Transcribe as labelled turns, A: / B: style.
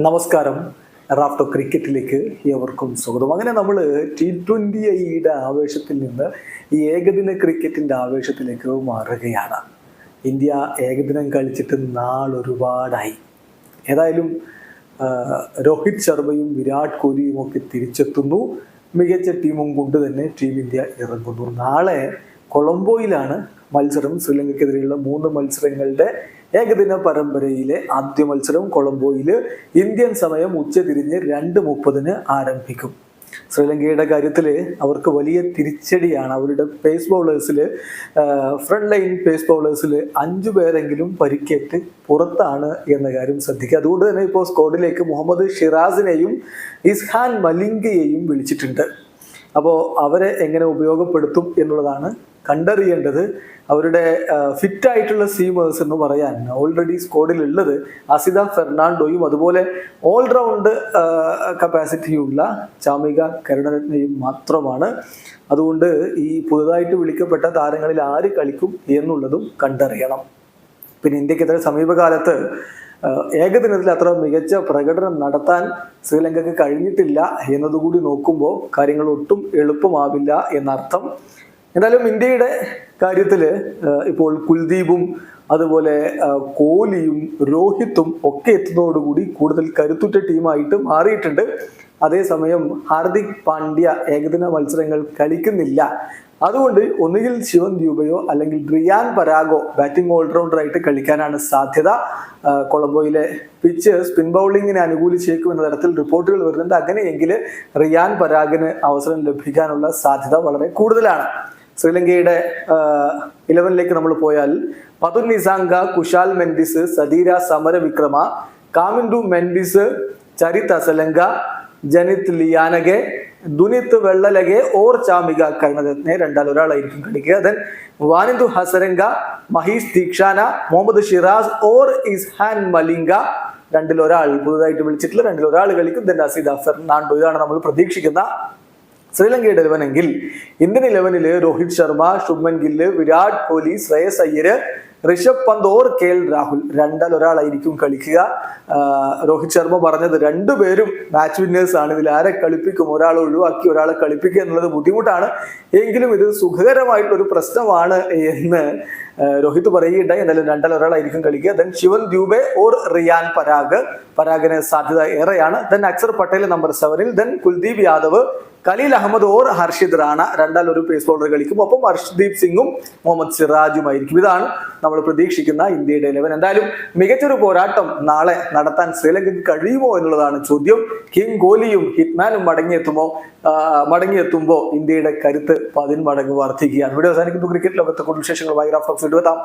A: നമസ്കാരം. റാഫ്റ്റോ ക്രിക്കറ്റിലേക്ക് ഏവർക്കും സ്വാഗതം. അങ്ങനെ നമ്മൾ ടി ട്വന്റി ഐയുടെ ആവേശത്തിൽ നിന്ന് ഈ ഏകദിന ക്രിക്കറ്റിന്റെ ആവേശത്തിലേക്ക് മാറുകയാണ്. ഇന്ത്യ ഏകദിനം കളിച്ചിട്ട് നാളൊരുപാടായി. ഏതായാലും രോഹിത് ശർമ്മയും വിരാട് കോഹ്ലിയും ഒക്കെ തിരിച്ചെത്തുന്നു. മികച്ച ടീമും കൊണ്ട് തന്നെ ടീം ഇന്ത്യ ഇറങ്ങുന്നു. നാളെ കൊളംബോയിലാണ് മത്സരം ശ്രീലങ്കയ്ക്കെതിരെയുള്ള മൂന്ന് മത്സരങ്ങളുടെ ഏകദിന പരമ്പരയിലെ ആദ്യ മത്സരം കൊളംബോയിൽ ഇന്ത്യൻ സമയം ഉച്ചതിരിഞ്ഞ് രണ്ട് മുപ്പതിന് ആരംഭിക്കും. ശ്രീലങ്കയുടെ കാര്യത്തിൽ അവർക്ക് വലിയ തിരിച്ചടിയാണ്. അവരുടെ പേസ് ബൗളേഴ്സിൽ ഫ്രണ്ട് ലൈൻ പേസ് ബൗളേഴ്സിൽ അഞ്ചു പേരെങ്കിലും പരിക്കേറ്റ് പുറത്താണ് എന്ന കാര്യം ശ്രദ്ധിക്കുക. അതുകൊണ്ട് തന്നെ ഇപ്പോൾ സ്കോഡിലേക്ക് മുഹമ്മദ് ഷിറാസിനെയും ഇസ്ഹാൻ മലിംഗയെയും വിളിച്ചിട്ടുണ്ട്. അപ്പോൾ അവരെ എങ്ങനെ ഉപയോഗപ്പെടുത്തും എന്നുള്ളതാണ് കണ്ടറിയേണ്ടത് അവരുടെ ഫിറ്റായിട്ടുള്ള സീമേഴ്സ് എന്ന് പറയാൻ ഓൾറെഡി സ്ക്വാഡിൽ ഉള്ളത് അസിത ഫെർണാണ്ടോയും അതുപോലെ ഓൾറൗണ്ട് കപ്പാസിറ്റിയുള്ള ചാമിക കരുണരത്നയും മാത്രമാണ്. അതുകൊണ്ട് ഈ പുതുതായിട്ട് വിളിക്കപ്പെട്ട താരങ്ങളിൽ ആര് കളിക്കും എന്നുള്ളതും കണ്ടറിയണം. പിന്നെ ഇന്ത്യക്കെതിരെ സമീപകാലത്ത് ഏകദിനത്തിൽ അത്ര മികച്ച പ്രകടനം നടത്താൻ ശ്രീലങ്കക്ക് കഴിഞ്ഞിട്ടില്ല എന്നതുകൂടി നോക്കുമ്പോൾ കാര്യങ്ങൾ ഒട്ടും എളുപ്പമാവില്ല എന്നർത്ഥം. എന്തായാലും ഇന്ത്യയുടെ കാര്യത്തിൽ ഇപ്പോൾ കുൽദീപും അതുപോലെ കോഹ്ലിയും രോഹിത്തും ഒക്കെ എത്തുന്നതോടുകൂടി കൂടുതൽ കരുത്തുറ്റ ടീമായിട്ട് മാറിയിട്ടുണ്ട്. അതേസമയം ഹാർദിക് പാണ്ഡ്യ ഏകദിന മത്സരങ്ങൾ കളിക്കുന്നില്ല. അതുകൊണ്ട് ഒന്നുകിൽ ശിവൻ ദ്യൂബയോ അല്ലെങ്കിൽ റിയാൻ പരാഗോ ബാറ്റിംഗ് ഓൾറൗണ്ടറായിട്ട് കളിക്കാനാണ് സാധ്യത. കൊളംബോയിലെ പിച്ച് സ്പിൻ ബൗളിങ്ങിനെ അനുകൂലിച്ചേക്കും എന്ന തരത്തിൽ റിപ്പോർട്ടുകൾ വരുന്നുണ്ട്. അങ്ങനെയെങ്കിൽ റിയാൻ പരാഗിന് അവസരം ലഭിക്കാനുള്ള സാധ്യത വളരെ കൂടുതലാണ്. ശ്രീലങ്കയുടെ ഇലവനിലേക്ക് നമ്മൾ പോയാൽ പതുൽ നിസാങ്ക കുശാൽ മെൻഡിസ് സദീര സമര വിക്രമ കാമിൻഡു മെൻഡിസ് ചരിത് അസലങ്ക ജനിത് ലിയാനഗെ ദുനിത് വെള്ളലകെ ഓർ ചാമിക കരുണരത്നെ രണ്ടാൽ ഒരാളായിരിക്കും കളിക്കുക. Then Wanindu Hasaranga Maheesh Theekshana Mohammed Shiraz or Eshan Malinga. രണ്ടിൽ ഒരാൾ പുതുതായിട്ട് വിളിച്ചിട്ടുള്ള രണ്ടിൽ ഒരാൾ കളിക്കും അസീദ ഫെർണാണ്ടോ ഇതാണ് നമ്മൾ പ്രതീക്ഷിക്കുന്ന ശ്രീലങ്കയുടെ ഇലവനെങ്കിൽ ഇന്ത്യൻ ഇലവനിൽ Rohit Sharma Shubman Gill Virat Kohli Shreyas Iyer Rishabh Pant or K L Rahul. രണ്ടാൽ ഒരാളായിരിക്കും കളിക്കുക. രോഹിത് ശർമ്മ പറഞ്ഞത് രണ്ടുപേരും മാച്ച് വിന്നേഴ്സ് ആണ്. ഇതിൽ ആരെ കളിപ്പിക്കും? ഒരാളെ ഒഴിവാക്കി ഒരാളെ കളിപ്പിക്കുക എന്നുള്ളത് ബുദ്ധിമുട്ടാണ്. എങ്കിലും ഇത് സുഖകരമായിട്ടുള്ള ഒരു പ്രശ്നമാണ് എന്ന് രോഹിത് പറയുകയുണ്ടായി. എന്തായാലും രണ്ടാൽ ഒരാളായിരിക്കും കളിക്കുക. Then Shivam Dube or Riyan Parag. പരാഗിന് സാധ്യത ഏറെയാണ്. ദെൻ അക്സർ പട്ടേൽ നമ്പർ സെവനിൽ ദെൻ കുൽദീപ് യാദവ് കലീൽ അഹമ്മദ് ഓർ ഹർഷിദ് റാണ രണ്ടാൽ ഒരു പേസ് ബോളർ കളിക്കും. ഒപ്പം ഹർഷ്ദീപ് സിംഗും മുഹമ്മദ് സിറാജുമായിരിക്കും. ഇതാണ് നമ്മൾ പ്രതീക്ഷിക്കുന്ന ഇന്ത്യയുടെ ഇലവൻ എന്തായാലും മികച്ചൊരു പോരാട്ടം നാളെ നടത്താൻ ശ്രീലങ്കയ്ക്ക് കഴിയുമോ എന്നുള്ളതാണ് ചോദ്യം. കിങ് കോഹ്ലിയും ഹിറ്റ്മാനും മടങ്ങിയെത്തുമോ മടങ്ങിയെത്തുമ്പോൾ ഇന്ത്യയുടെ കരുത്ത് പതിന്മടങ്ങ് വർദ്ധിക്കുകയാണ്. ഇവിടെ അവസാനിക്കുന്നു. ക്രിക്കറ്റ് ലോകത്തെ കൂടുതൽ വിശേഷങ്ങളുമായി റാഫ്റ്റോക്സ് എത്താം